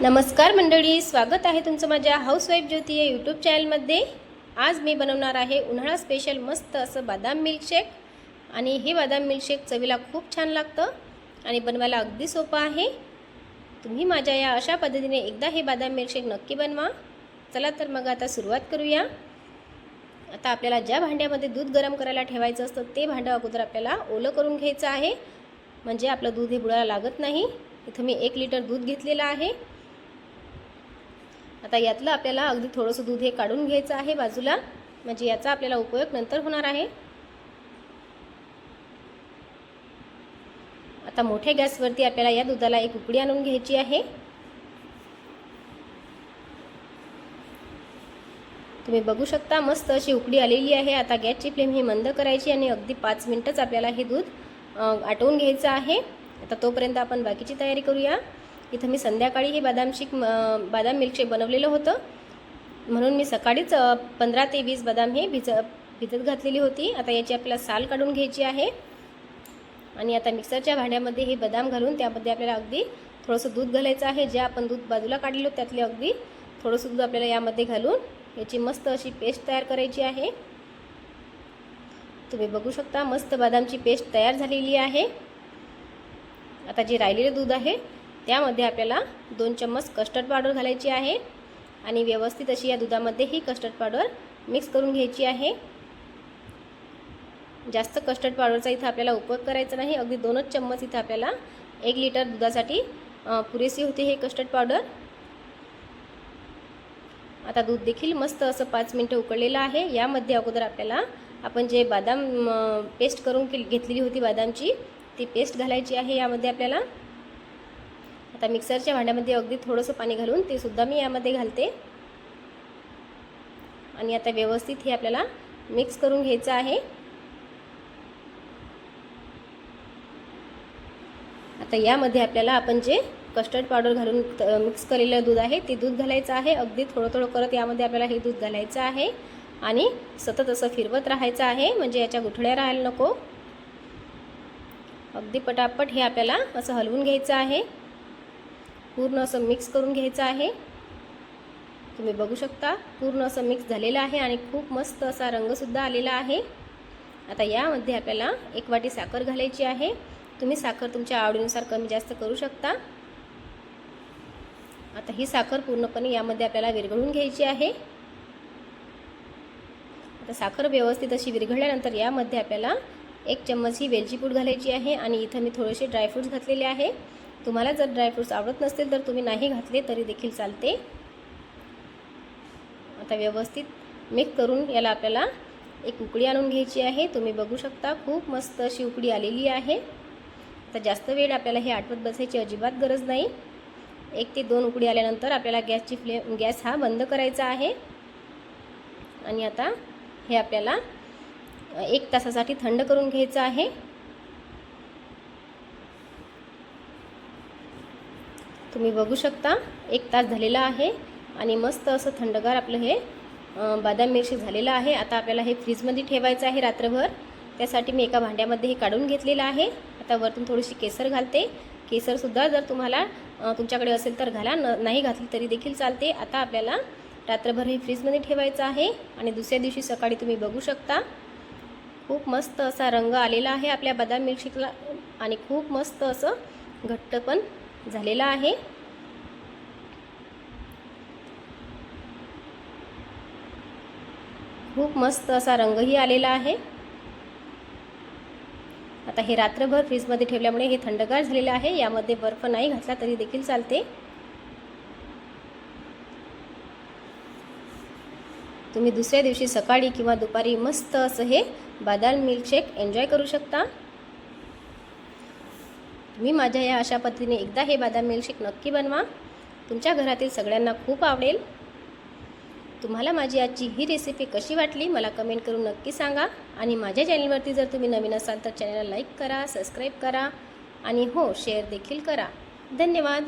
नमस्कार मंडळी स्वागत आहे तुमचं माझ्या हाऊसवाईफ ज्योती या यूट्यूब चॅनलमध्ये आज मी बनवणार आहे उन्हाळा स्पेशल मस्त असं बदाम मिल्कशेक आणि हे बदाम मिल्कशेक चवीला खूप छान लागतं आणि बनवायला अगदी सोपं आहे. तुम्ही माझ्या या अशा पद्धतीने एकदा हे बदाम मिल्कशेक नक्की बनवा. चला तर मग आता सुरुवात करूया. आता आपल्याला ज्या भांड्यामध्ये दूध गरम करायला ठेवायचं असतं ते भांडं अगोदर आपल्याला ओलं करून घ्यायचं आहे. म्हणजे आपलं दूध हे बुडायला लागत नाही. इथं मी एक लिटर दूध घेतलेलं आहे. आता यातलं आपल्याला अगदी थोडंसं दूध हे काढून घ्यायचं आहे बाजूला. म्हणजे याचा आपल्याला उपयोग नंतर होणार आहे. आता मोठ्या गॅसवरती आपल्याला या दुधाला एक उकडी आणून घ्यायची आहे. तुम्ही बघू शकता मस्त अशी उकडी आलेली आहे. आता गॅसची फ्लेम ही मंद करायची आणि अगदी पाच मिनटंच आपल्याला हे दूध आटवून घ्यायचं आहे. आता तोपर्यंत आपण बाकीची तयारी करूया. इथं मी संध्याकाळी हे बदाम शेक बदाम मिल्कशेक बनवलेलं होतं. म्हणून मी सकाळीच पंधरा ते वीस बदाम हे भिज भिजत घातलेली होती. आता याची आपल्याला साल काढून घ्यायची आहे. आणि आता मिक्सरच्या भांड्यामध्ये हे बदाम घालून त्यामध्ये आपल्याला अगदी थोडंसं दूध घालायचं आहे. जे आपण दूध बाजूला काढलेलं त्यातले अगदी थोडंसं दूध आपल्याला यामध्ये घालून याची मस्त अशी पेस्ट तयार करायची आहे. तुम्ही बघू शकता मस्त बदामची पेस्ट तयार झालेली आहे. आता जे राहिलेलं दूध आहे त्यामध्ये आपल्याला दोन चम्मच कस्टर्ड पावडर घालायची आहे. आणि व्यवस्थित अशी या दुधामध्ये ही कस्टर्ड पावडर मिक्स करून घ्यायची आहे. जास्त कस्टर्ड पावडरचा इथं आपल्याला उपयोग करायचा नाही. अगदी दोनच चम्मच इथं आपल्याला एक लिटर दुधासाठी पुरेशी होते हे कस्टर्ड पावडर आता दूध देखील मस्त असं पाच मिनटं उकळलेलं आहे. यामध्ये अगोदर आपल्याला आपण जे बदाम पेस्ट करून घेतलेली होती बदामची ती पेस्ट घालायची आहे. यामध्ये आपल्याला आता मिक्सरच्या भांड्यामध्ये अगदी थोडंसं पाणी घालून ते सुद्धा मी यामध्ये घालते. आणि आता व्यवस्थित हे आपल्याला मिक्स करून घ्यायचं आहे. आता यामध्ये आपल्याला आपण जे कस्टर्ड पावडर घालून मिक्स केलेलं दूध आहे ते दूध घालायचं आहे. अगदी थोडं थोडं करत यामध्ये आपल्याला हे दूध घालायचं आहे. आणि सतत असं फिरवत राहायचं आहे म्हणजे याच्या गुठळ्या राहायला नको. अगदी पटापट हे आपल्याला असं हलवून घ्यायचं आहे. पूर्ण असं मिक्स करून घ्यायचं आहे. तुम्ही बघू शकता पूर्ण असं मिक्स झालेलं आहे आणि खूप मस्त असा रंगसुद्धा आलेला आहे. आता यामध्ये आपल्याला एक वाटी साखर घालायची आहे. तुम्ही साखर तुमच्या आवडीनुसार कमी जास्त करू शकता. आता ही साखर पूर्णपणे यामध्ये आपल्याला विरघळून घ्यायची आहे. आता साखर व्यवस्थित अशी विरघळल्यानंतर यामध्ये आपल्याला एक चम्मच ही वेलची पूड घालायची आहे आणि इथं मी थोडेसे ड्रायफ्रूट्स घातलेले आहे. तुम्हाला जर ड्रायफ्रूट्स आवडत नसतील तर तुम्ही नाही घातले तरी देखील चालते. आता व्यवस्थित मिक्स करून याला आपल्याला एक उकळी आणून घ्यायची आहे. तुम्ही बघू शकता खूप मस्त अशी उकळी आलेली आहे. आता जास्त वेळ आपल्याला हे आठवत बसायची अजिबात गरज नाही. एक ते दोन उकळी आल्यानंतर आपल्याला गॅसची फ्लेम गॅस हा बंद करायचा आहे. आणि आता हे आपल्याला एक तासासाठी थंड करून घ्यायचं आहे. तुम्ही बघू शकता. एक तास झालेला आहे आणि मस्त असं थंडगार आपलं हे बदाम मिरची झालेलं आहे. आता आपल्याला हे फ्रीजमध्ये ठेवायचं आहे रात्रभर. त्यासाठी मी एका भांड्यामध्ये हे काढून घेतलेलं आहे. आता वरतून थोडीशी केसर घालते. केसरसुद्धा जर तुम्हाला तुमच्याकडे असेल तर घाला. न नाही घातली तरी देखील चालते. आता आपल्याला रात्रभर हे फ्रीजमध्ये ठेवायचं आहे आणि दुसऱ्या दिवशी सकाळी तुम्ही बघू शकता. खूप मस्त असा रंग आलेला आहे आपल्या बदाम मिल्कशेकला आणि खूप मस्त असं घट्ट पण झालेला आहे. खूप मस्त असा रंगही आलेला आहे. आता हे रात्रभर फ्रीजमध्ये ठेवल्यामुळे हे थंडगार झालेलं आहे. यामध्ये बर्फ नाही घातला तरी देखील चालते. तुम्ही दुसऱ्या दिवशी सकाळी किंवा दुपारी मस्त असं हे बादाम मिल्कशेक एन्जॉय करू शकता. तुम्ही माझ्या या अशा पद्धतीने एकदा हे बदाम मिल्कशेक नक्की बनवा. तुमच्या घरातील सगळ्यांना खूप आवडेल. तुम्हाला माझी आजची ही रेसिपी कशी वाटली मला कमेंट करून नक्की सांगा. आणि माझ्या चॅनलवरती जर तुम्ही नवीन असाल तर चॅनलला लाईक करा सबस्क्राईब करा. आणि हो शेअर देखील करा. धन्यवाद.